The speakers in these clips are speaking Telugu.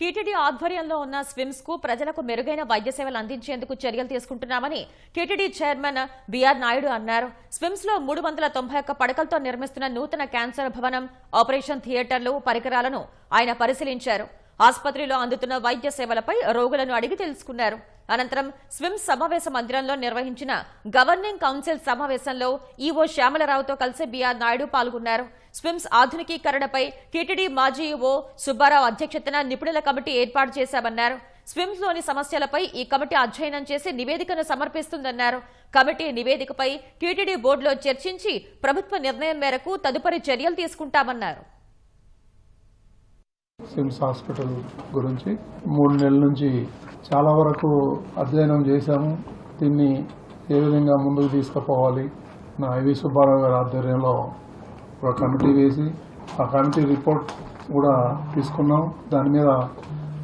టీటీడీ ఆధ్వర్యంలో ఉన్న స్విమ్స్కు ప్రజలకు మెరుగైన వైద్య సేవలు అందించేందుకు చర్యలు తీసుకుంటున్నామని టీటీడీ చైర్మన్ బీఆర్ నాయుడు అన్నారు. స్విమ్స్లో మూడు వందల తొంభై ఒక్క పడకలతో నిర్మిస్తున్న నూతన క్యాన్సర్ భవనం ఆపరేషన్ థియేటర్లు పరికరాలను ఆయన పరిశీలించారు. ఆసుపత్రిలో అందుతున్న వైద్య సేవలపై రోగులను అడిగి తెలుసుకున్నారు. అనంతరం స్విమ్ సమావేశ మందిరంలో నిర్వహించిన గవర్నింగ్ కౌన్సిల్ సమావేశంలో ఈవో శ్యామలరావుతో కలిసి బీఆర్ నాయుడు పాల్గొన్నారు. స్విమ్స్ ఆధునికీకరణపై టీటీడీ మాజీ ఈవో సుబ్బారావు అధ్యక్షతన నిపుణుల కమిటీ ఏర్పాటు చేశామన్నారు. స్విమ్స్లోని సమస్యలపై ఈ కమిటీ అధ్యయనం చేసి నివేదికను సమర్పిస్తుందన్నారు. కమిటీ నివేదికపై టీటీడీ బోర్డులో చర్చించి ప్రభుత్వ నిర్ణయం మేరకు తదుపరి చర్యలు తీసుకుంటామన్నారు. సిమ్స్ హాస్పిటల్ గురించి మూడు నెలల నుంచి చాలా వరకు అధ్యయనం చేశాము. దీన్ని ఏ విధంగా ముందుకు తీసుకుపోవాలి? నా ఐవి సుబ్బారావు గారి ఆధ్వర్యంలో ఒక కమిటీ వేసి ఆ కమిటీ రిపోర్ట్ కూడా తీసుకున్నాం. దాని మీద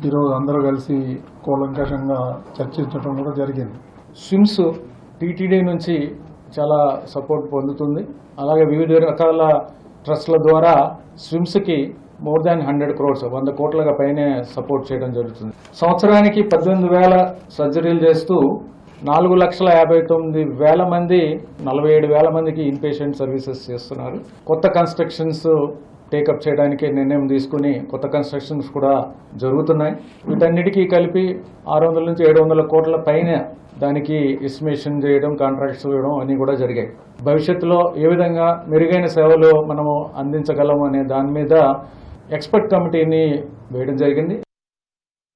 ఈరోజు అందరూ కలిసి కూలంకషంగా చర్చించడం కూడా జరిగింది. స్విమ్స్ టీటీడీ నుంచి చాలా సపోర్ట్ పొందుతుంది. అలాగే వివిధ రకాల ట్రస్ట్ల ద్వారా స్విమ్స్కి మోర్ దాన్ హండ్రెడ్ క్రోర్స్ వంద కోట్లగా పైనే సపోర్ట్ చేయడం జరుగుతుంది. సంవత్సరానికి పద్దెనిమిది వేల సర్జరీలు చేస్తూ నాలుగు లక్షల యాభై తొమ్మిది వేల మంది నలభై ఏడు వేల మందికి ఇన్పేషెంట్ సర్వీసెస్ చేస్తున్నారు. కొత్త కన్స్ట్రక్షన్స్ టేకప్ చేయడానికి నిర్ణయం తీసుకుని కొత్త కన్స్ట్రక్షన్స్ కూడా జరుగుతున్నాయి. వీటన్నిటికీ కలిపి ఆరు వందల నుంచి ఏడు వందల కోట్ల పైన దానికి ఎస్టిమేషన్ చేయడం కాంట్రాక్ట్స్ ఇవ్వడం అన్నీ కూడా జరిగాయి. భవిష్యత్తులో ఏ విధంగా మెరుగైన సేవలు మనము అందించగలం అనే దాని మీద ఎక్స్పర్ట్ కమిటీని వేయడం జరిగింది.